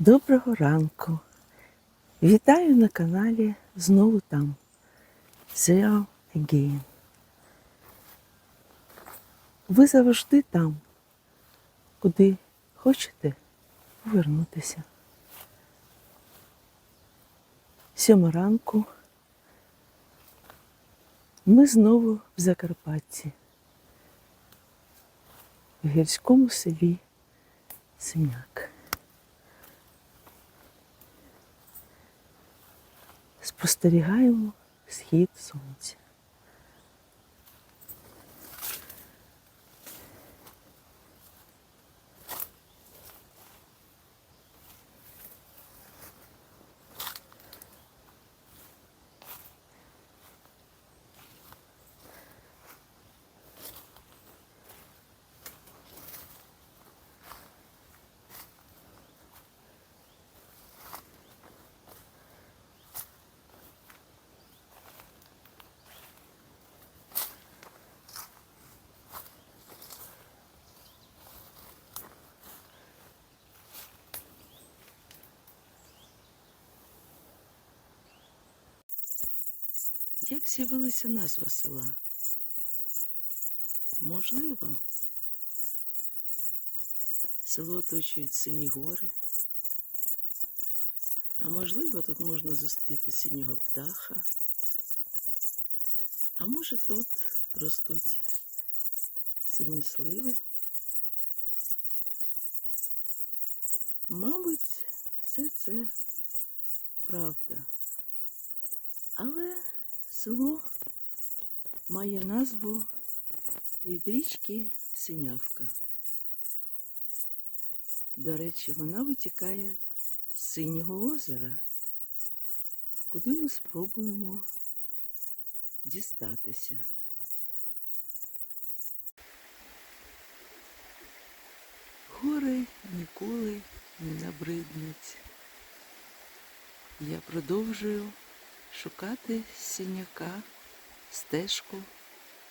Доброго ранку. Вітаю на каналі знову там. Zero Again. Ви завжди там, куди хочете повернутися. Сьома ранку. Ми знову в Закарпатті, в гірському селі Синяк. Спостерігаємо схід сонця. Як з'явилася назва села? Можливо, село оточують сині гори, а можливо, тут можна зустріти синього птаха, а може тут ростуть сині сливи. Мабуть, все це правда. Але село має назву від річки Синявка. До речі, вона витікає з синього озера, куди ми спробуємо дістатися. Гори ніколи не набриднуть. Я продовжую шукати синяка стежку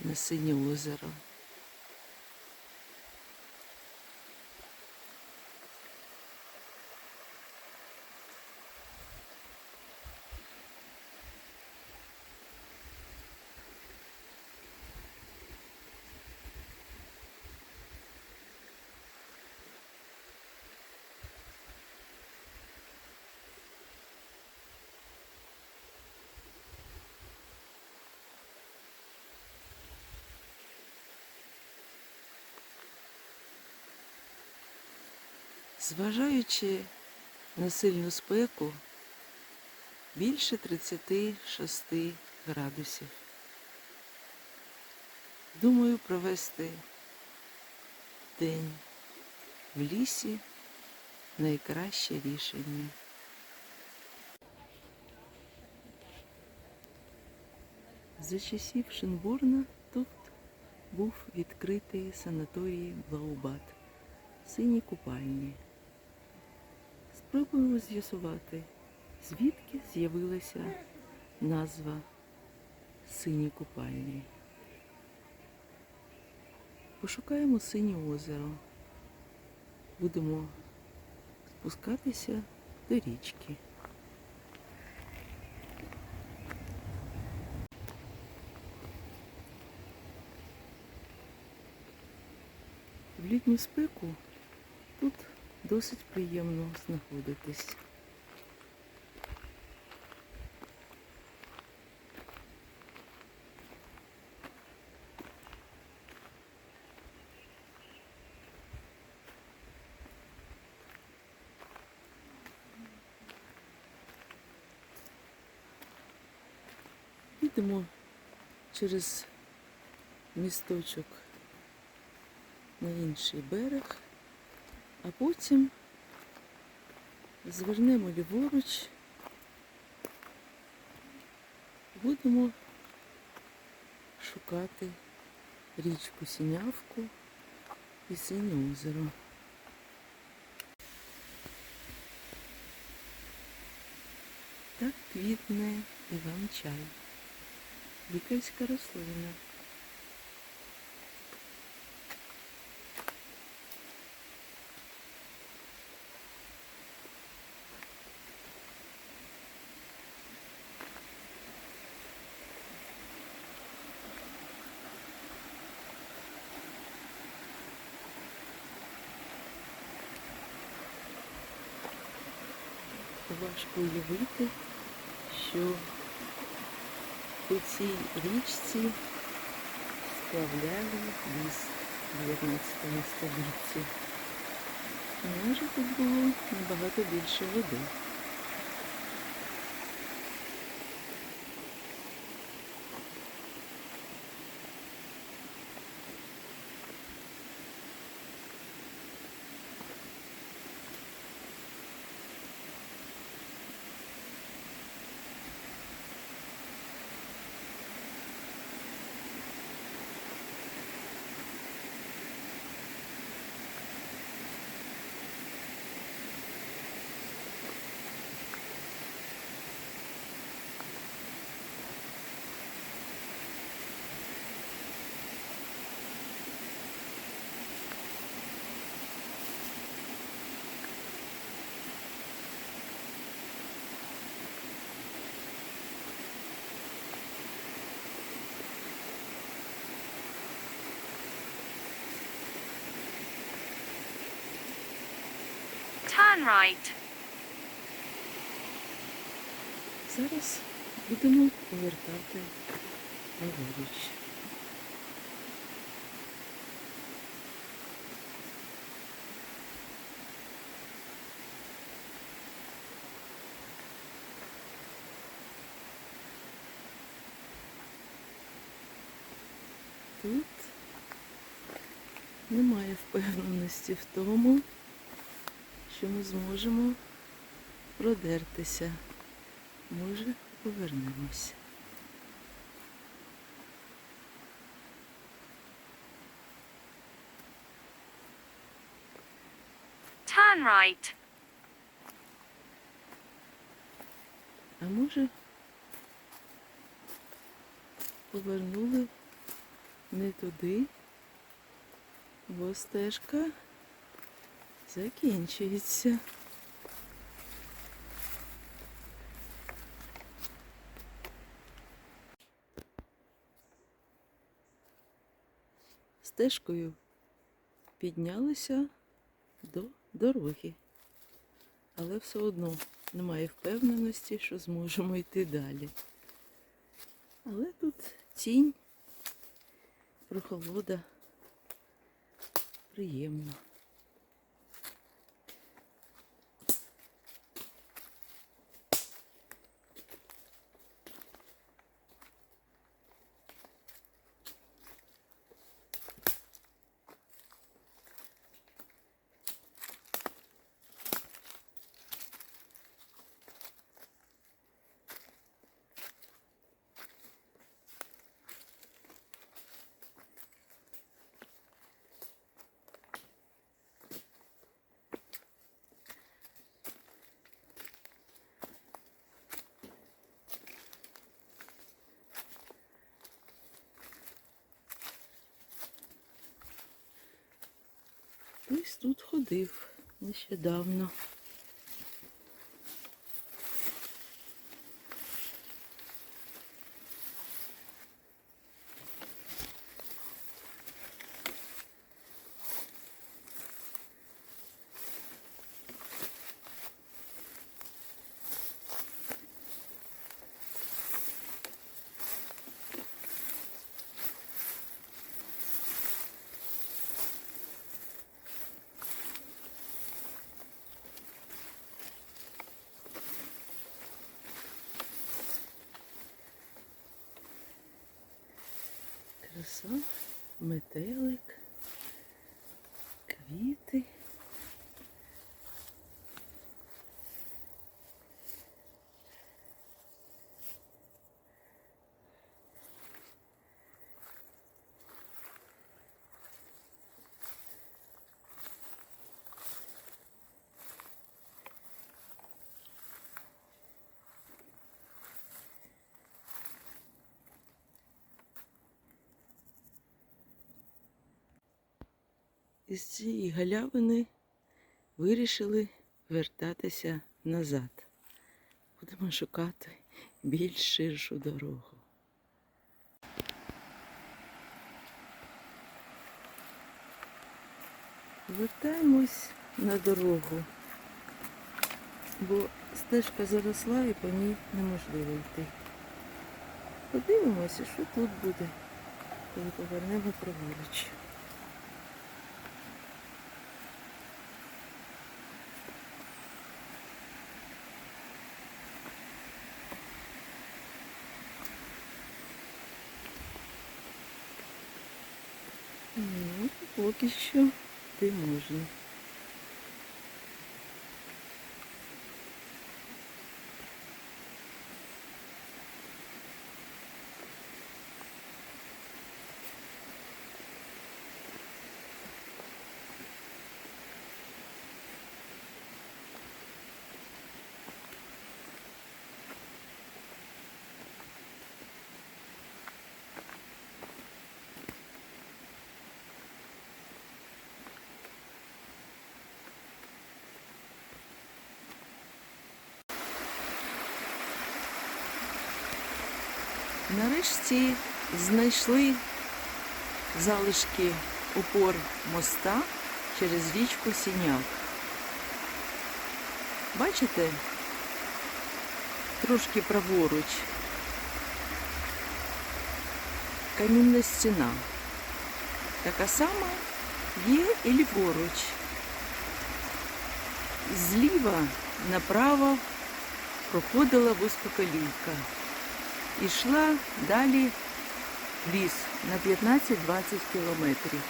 на синє озеро. Зважаючи на сильну спеку, більше 36 градусів. Думаю провести день в лісі найкраще рішення. За часів Шинбурна тут був відкритий санаторій Блаубат, сині купальні. Спробуємо з'ясувати, звідки з'явилася назва сині купальні. Пошукаємо синє озеро. Будемо спускатися до річки. В літню спеку тут досить приємно знаходитись. Йдемо через місточок на інший берег, а потім звернемо ліворуч, будемо шукати річку Сінявку і Синє озеро. Так квітне іван-чай, лікарська рослина. Важко уявити, що у цій річці сплавляли ліс в 19 столітті. Може тут було набагато більше води. Turn right. Зараз будемо повертати праворуч. Тут немає впевненості в тому, що ми зможемо продертися. Може, повернемося. Turn right. А може, повернули не туди, бо стежка закінчується. Стежкою піднялися до дороги, але все одно немає впевненості, що зможемо йти далі. Але тут тінь, прохолода, приємно. Хтось тут ходив нещодавно. Краса, метелик, квіти. Із цієї галявини вирішили вертатися назад. Будемо шукати більш ширшу дорогу. Вертаємось на дорогу. бо стежка заросла і по ній неможливо йти. Подивимося, що тут буде, коли повернемо праворуч. Поки що де можна. Нарешті знайшли залишки опор моста через річку Сіняк. Бачите? Трошки праворуч. Камінна стіна. Така сама є і ліворуч. Зліва направо проходила вузькоколійка. І йшла далі ліс на 15-20 кілометрів.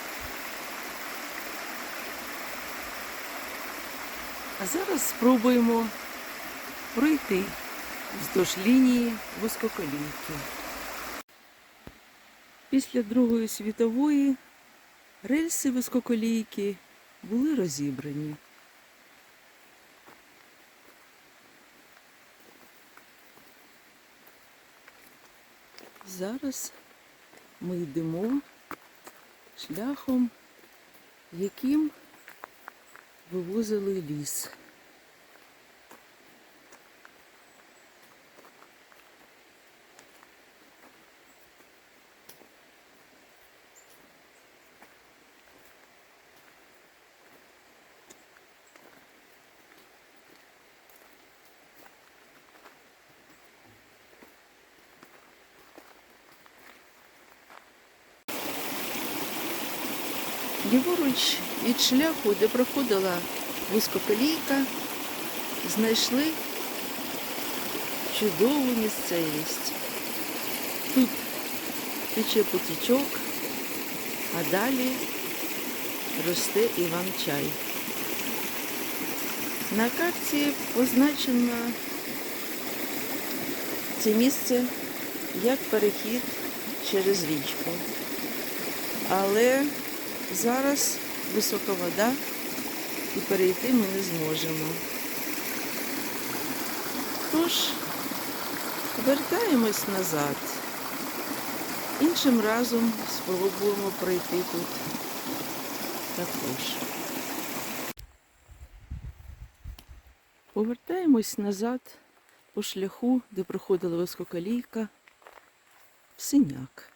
А зараз спробуємо пройти вздовж лінії вузькоколійки. Після Другої світової рельси вузькоколійки були розібрані. Зараз ми йдемо шляхом, яким вивозили ліс. Ліворуч від шляху, де проходила вузькоколійка, знайшли чудову місцевість. Тут тече потічок, а далі росте іван-чай. На карті позначено це місце як перехід через річку. Але Зараз висока вода і перейти ми не зможемо. Тож, вертаємось назад. Іншим разом спробуємо пройти тут також. Повертаємось назад по шляху, де проходила висококолійка в синяк.